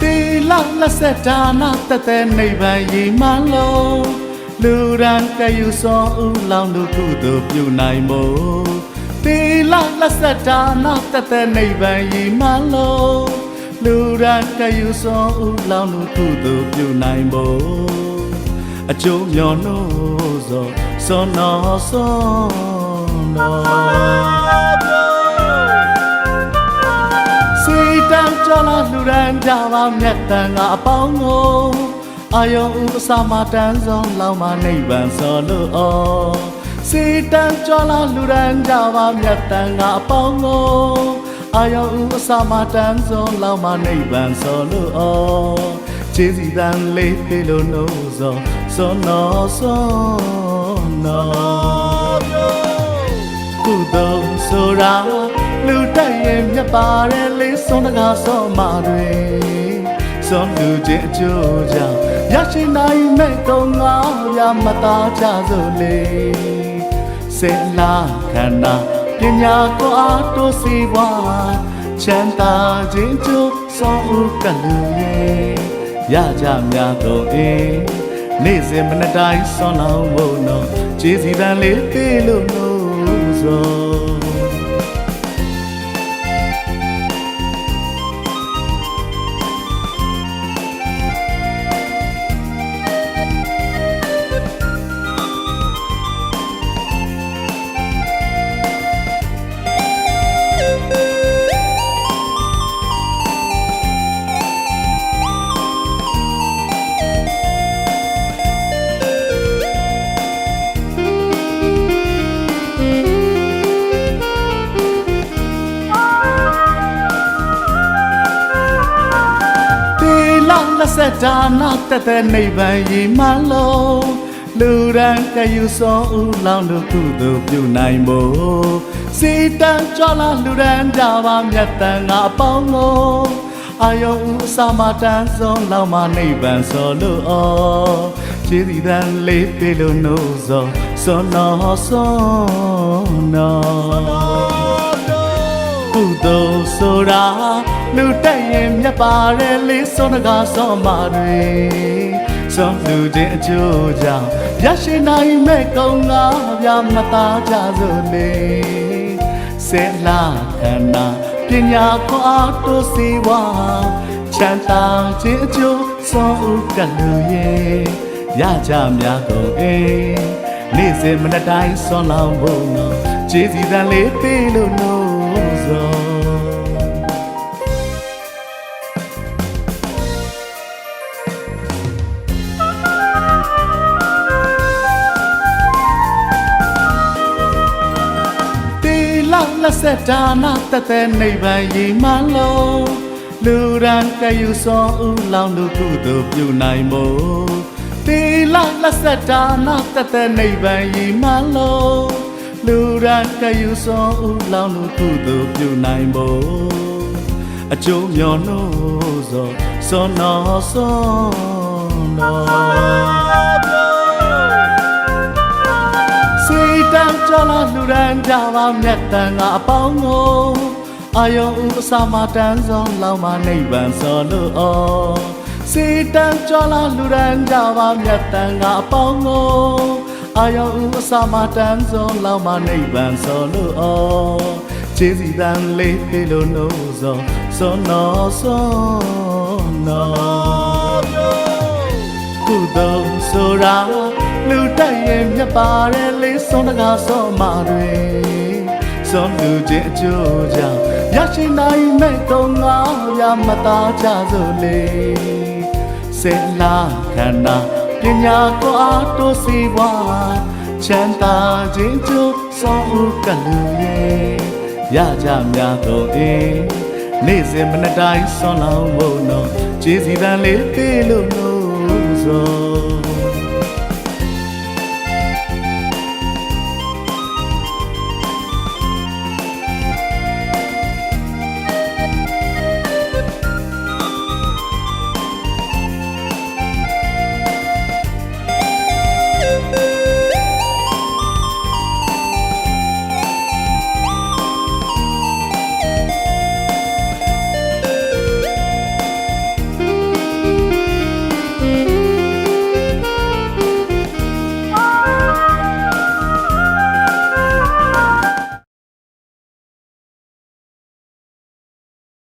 တီလာလက်ဆက်ဒါနာတသက်နိဗ္ဗာန်ရည်မှန်းလို့လူရန်ကယူစောဦးလောင်လူကုသိုလ်ပြုနိုင်မို့တီလာလက်ဆက်ဒါနာတသက်နိဗ္ဗာန်ရည်မှန်းလို့လူရန်ကယူစောဦးလောင်လူကုသိုလ်ပြုနိုင်မို့အကျိုးမျောနှိုးစော စောနောစောနောစီတံကြောလာလူရန်ကြပါမြတ်တန်ကအပေါင်းကိုအာယုံဥပစာမတန်းစုံလောင်မနိဗ္ဗာန်စောလို့ဩစီတံကြောလာလူရန်ကြပါမြတ်တန်ကအပေါင်းကိုအာယုံဥပစာမတန်းစုံလောင်မနိဗ္ဗာန်စောလို့ဩခြေစီတန်လေးဖေလို့နှုတ်စောစောနောစော နောကုသိုလ်ဆိုတာလူတက်ရင်မြတ်ပါတယ်လေးဆုံးတကားဆုံးမတွေဆုံးလူချင်းအကျိုးကြောင့်ရရှိနိုင်မဲ့ကုံငါရမသားကြစို့လေစေလာခန္ဓာပညာကိုအားတိုးစီပွားချမ်းသာခြင်းကျိုးဆုံးဥကလူရဲ့ရကြများကုန်အေးနေ့စဉ်မနေ့တိုင်းဆွမ်းလောင်းဖို့တော့ ခြေစီတန်လေးပေးလို့လို့ဆို ဆက်ဒါနာတက်တဲ့နိဗ္ဗာန်ရည်မှန်းလို့လူရန်ကယူဆောင်ဦးလောင်းတို့ကုသိုလ်ပြုနိုင်ဖို့စီတန်ကြလာလူရန်ကြပါမြတ်တန်ငါအပေါင်းကိုအာယုံဦးအစာမတန်းစုံလောင်းမနိဗ္ဗာန်ဆောလို့ဩခြေစီတန်လေးပေးလို့နှုတ်စောစောနောစောနောကုသိုလ်ဆိုတာ လူတက်ရင်မြတ်ပါတယ်လေးစုံတကားဆောင်ပါတွေဆုံးလူချင်းအကျိုးကြောင့်ရရှိနိုင်မဲ့ကုံငါပြမသားကြစို့လေစေလာခန္ဓာပညာကိုအားတိုးစီဝါချမ်းသာခြင်းအကျိုးဆုံးဥကလူရဲ့ရကြများကုန်အေးနေ့စဉ်မနေ့တိုင်းဆွမ်းလောင်းဖို့နော်ခြေစီတန်လေးပေးလို့လို့ဆို လာလက်ဆက်ဒါနာတသက်နိဗ္ဗာန်ရည်မှန်းလို့လူရန်ကယူဆောင်ဦးလောင်လူကုသိုလ်ပြုနိုင်မို့တီလာလက်ဆက်ဒါနာတသက်နိဗ္ဗာန်ရည်မှန်းလို့လူရန်ကယူဆောင်ဦးလောင်လူကုသိုလ်ပြုနိုင်မို့အကျိုးမျောနှိုးစောစောနောစောနော န်ကြပါမြတ်တန်ကအပေါင်းကိုအာယုံဥပစာမတန်းဆုံးလောင်မနိဗ္ဗာန်စောလို့ဩစီတံကြောလာလူရန်ကြပါမြတ်တန်ကအပေါင်းကိုအာယုံဥပစာမတန်းဆုံးလောင်မနိဗ္ဗာန်စောလို့ဩခြေစီတန်လေးဖေလို့နှုတ်စောစောနောစောနောကုသိုလ်ဆိုတာ လူတက်ရင်မြတ်ပါတယ်လေးဆုံးတကားဆုံးမတွေဆုံးလူချင်းအကျိုးကြောင့်ရရှိနိုင်မဲ့ကုံငါရမသားကြစို့လေစေလာခန္ဓာပညာကိုအားတိုးစီပွားချမ်းသာခြင်းကျိုးဆုံးဥကလူရဲ့ရကြများကုန်အေးနေ့စဉ်မနေ့တိုင်းဆွမ်းလောင်းဖို့နော်ခြေစီတန်လေးပေးလို့လို့ဆို